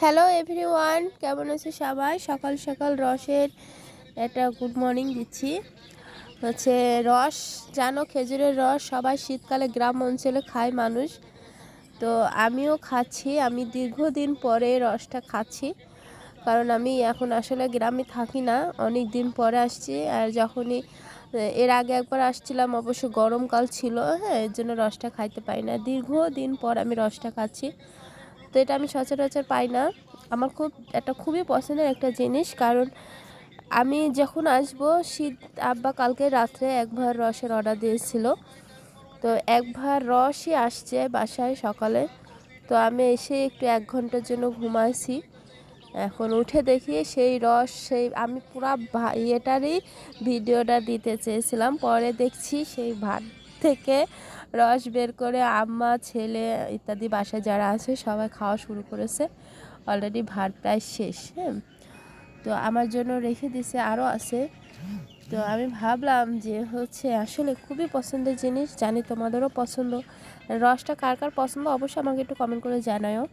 Hello everyone কেমন আছে সবাই? সকাল সকাল রসের একটা গুড মর্নিং দিচ্ছি। হচ্ছে রস, জানো খেজুরের রস সবাই শীতকালে গ্রাম অঞ্চলে খায় মানুষ। তো আমিও খাচ্ছি, আমি দীর্ঘদিন পরে রসটা খাচ্ছি। কারণ আমি এখন আসলে গ্রামে থাকি না, অনেক দিন পরে আসছি। আর যখনই এর আগে একবার আসছিলাম, অবশ্য গরমকাল ছিল হ্যাঁ এর জন্য রসটা খাইতে পারি না। দীর্ঘদিন পর আমি রসটা খাচ্ছি। তো এটা আমি সচরাচর পাই না। আমার খুব একটা খুবই পছন্দের একটা জিনিস, কারণ আমি যখন আসব, শীত, আব্বা কালকে রাত্রে এক ভার রসের অর্ডার দিয়েছিল। তো এক ভার রসই আসছে বাসায় সকালে। তো আমি এসে একটু এক ঘণ্টার জন্য ঘুমাইছি। এখন উঠে দেখি সেই রস, সেই, আমি পুরা ইয়েটারই ভিডিওটা দিতে চেয়েছিলাম। পরে দেখছি সেই ভাত। থেকে রস বের করে আম্মা, ছেলে ইত্যাদি বাসায় যারা আছে সবাই খাওয়া শুরু করেছে। অলরেডি ভাত প্রায় শেষ হ্যাঁ? তো আমার জন্য রেখে দিছে আরও আছে। তো আমি ভাবলাম যে হচ্ছে আসলে খুবই পছন্দের জিনিস, জানি তোমাদেরও পছন্দ। রসটা কার কার পছন্দ অবশ্যই আমাকে একটু কমেন্ট করে জানাও